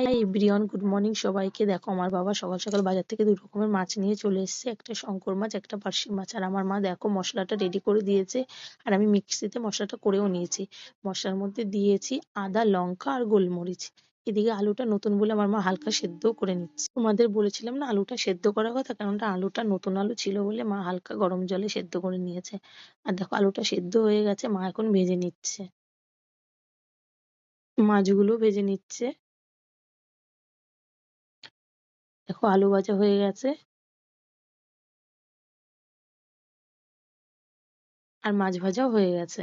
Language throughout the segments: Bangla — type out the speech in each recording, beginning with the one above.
হাই এভরিওয়ান গুড মর্নিং সবাইকে। দেখো, আমার বাবা সকাল সকাল বাজার থেকে দু রকমের মাছ নিয়ে চলে এসেছে। একটা শঙ্কর মাছ, একটা পার্শে মাছ। আর আমার মা দেখো, মশলাটা রেডি করে দিয়েছে। আর আমি মিক্সিতে মশলাটা করেও নিয়েছি। মশলার মধ্যে দিয়েছি আদা, লঙ্কা আর গোলমরিচ। এদিকে আলুটা নতুন বলে আমার মা হালকা সেদ্ধ করে নিচ্ছে। তোমাদের বলেছিলাম না, আলুটা সেদ্ধ করার কথা? কেননা আলুটা নতুন আলু ছিল বলে মা হালকা গরম জলে সেদ্ধ করে নিয়েছে। আর দেখো, আলুটা সেদ্ধ হয়ে গেছে। মা এখন ভেজে নিচ্ছে। মাছগুলো ভেজে নিচ্ছে। দেখো আলু ভাজা হয়ে গেছে। আর মাছ ভাজাও হয়ে গেছে।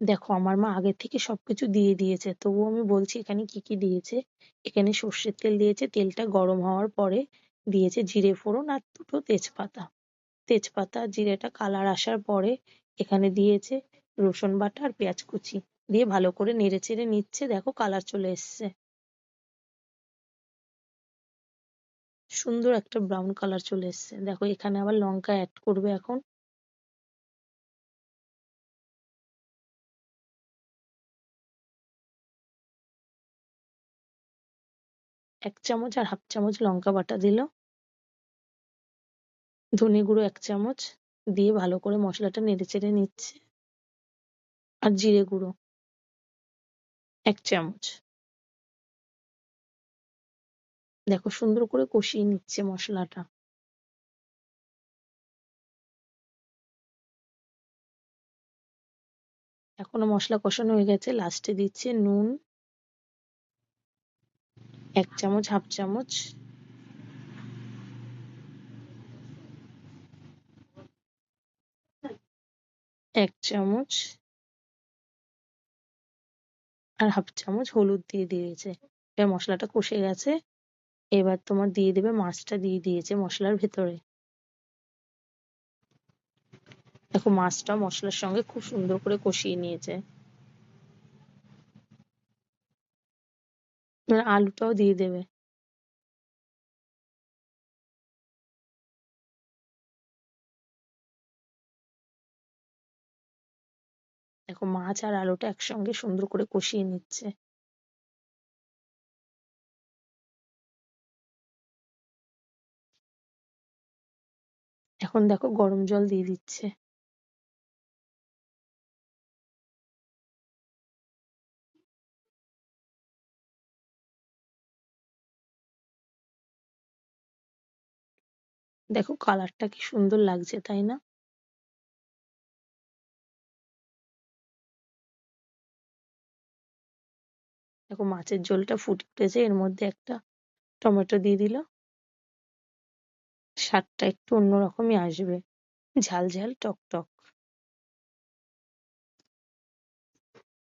দেখো আমার মা আগে থেকে সবকিছু দিয়ে দিয়েছে। তবুও আমি বলছি এখানে কি কি দিয়েছে? এখানে সর্ষের তেল দিয়েছে, তেলটা গরম হওয়ার পরে দিয়েছে জিরে ফোড়ন আর দুটো তেজপাতা। তেজপাতা, জিরেটা কালার আসার পরে এখানে দিয়েছে রসুন বাটা আর পেঁয়াজ কুচি। দিয়ে ভালো করে নেড়ে চেড়ে নিচ্ছে। দেখো কালার চলে এসছে। সুন্দর একটা ব্রাউন কালার চলে এসছে। দেখো এখানে আবার লঙ্কা অ্যাড করবে এখন। এক চামচ আর হাফ চামচ লঙ্কা বাটা দিল। ধনে গুঁড়ো এক চামচ দিয়ে ভালো করে মশলাটা নেড়ে চেড়ে নিচ্ছে। আর জিরে গুঁড়ো। এক চামচ। দেখো সুন্দর করে কষিয়ে নিচ্ছে মশলাটা। এখনও মশলা কষানো হয়ে গেছে, লাস্টে দিচ্ছে নুন। এক চামচ, হাফ চামচ। এক চামচ। আর হাফ চামচ হলুদ দিয়ে দিয়েছে। এবার মশলাটা কষে গেছে। এবার তোমার দিয়ে দেবে মাছটা দিয়ে দিয়েছে মশলার ভেতরে। দেখো মাছটা মশলার সঙ্গে খুব সুন্দর করে কষিয়ে নিয়েছে। এবার আলুটাও দিয়ে দেবে। দেখো মাছ আর আলুটা একসঙ্গে সুন্দর করে কষিয়ে নিচ্ছে। এখন দেখো গরম জল দিয়ে দিচ্ছে। দেখো কালারটা কি সুন্দর লাগছে, তাই না? দেখো মাছের ঝোলটা ফুটে উঠেছে এর মধ্যে একটা টমেটো দিয়ে দিল। স্বাদটা একটু অন্যরকমই আসবে, ঝাল ঝাল, টক টক।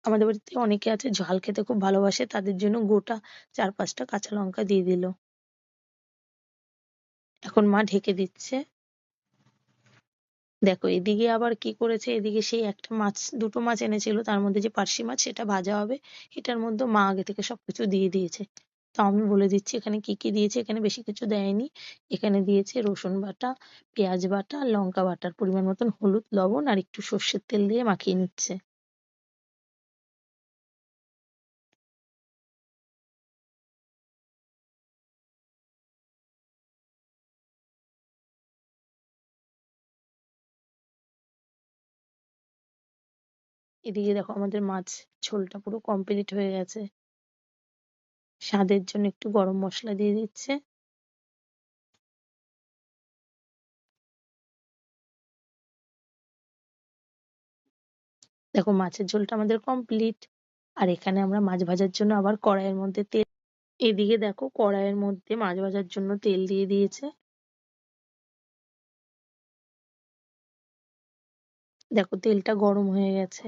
আমাদের বাড়িতে অনেকে আছে ঝাল খেতে খুব ভালোবাসে, তাদের জন্য গোটা চার পাঁচটা কাঁচা লঙ্কা দিয়ে দিল। এখন মা ঢেকে দিচ্ছে। দেখো, এদিকে আবার কি করেছে? এদিকে সেই একটা মাছ, দুটো মাছ এনেছিল। তার মধ্যে যে পার্শে মাছ, সেটা ভাজা হবে। এটার মধ্যে মা আগে থেকে সবকিছু দিয়ে দিয়েছে। তো আমি বলে দিচ্ছি, এখানে কি কি দিয়েছে? এখানে বেশি কিছু দেয়নি। এখানে দিয়েছে রসুন বাটা, পেঁয়াজ বাটা, লঙ্কা বাটার পরিমাণ মতন হলুদ, লবণ আর একটু সর্ষের তেল দিয়ে মাখিয়ে নিচ্ছে। এদিকে দেখো আমাদের মাছ ঝোলটা পুরো কমপ্লিট হয়ে গেছে। স্বাদের জন্য একটু গরম মশলা দিয়ে দিচ্ছে। দেখো মাছের ঝোলটা আমাদের কমপ্লিট আর এখানে আমরা মাছ ভাজার জন্য আবার কড়াইয়ের মধ্যে তেল এদিকে দেখো কড়াইয়ের মধ্যে মাছ ভাজার জন্য তেল দিয়ে দিয়েছে। দেখো তেলটা গরম হয়ে গেছে।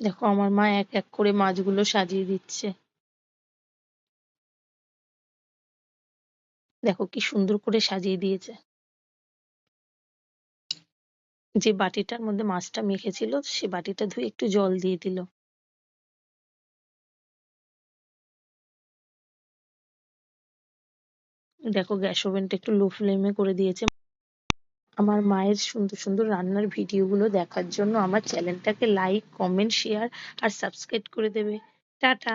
দেখো, আমার মা এক এক করে মাছগুলো সাজিয়ে দিচ্ছে। দেখো কি সুন্দর করে সাজিয়ে দিয়েছে। যে বাটিটার মধ্যে মাছটা মেখেছিল, সে বাটিটা ধুয়ে একটু জল দিয়ে দিল। দেখো, গ্যাস ওভেনটা একটু লো ফ্লেমে করে দিয়েছে। আমার মায়ের সুন্দর সুন্দর রান্নার ভিডিও গুলো দেখার জন্য আমার চ্যানেলটাকে লাইক কমেন্ট শেয়ার আর সাবস্ক্রাইব করে দেবে। টাটা।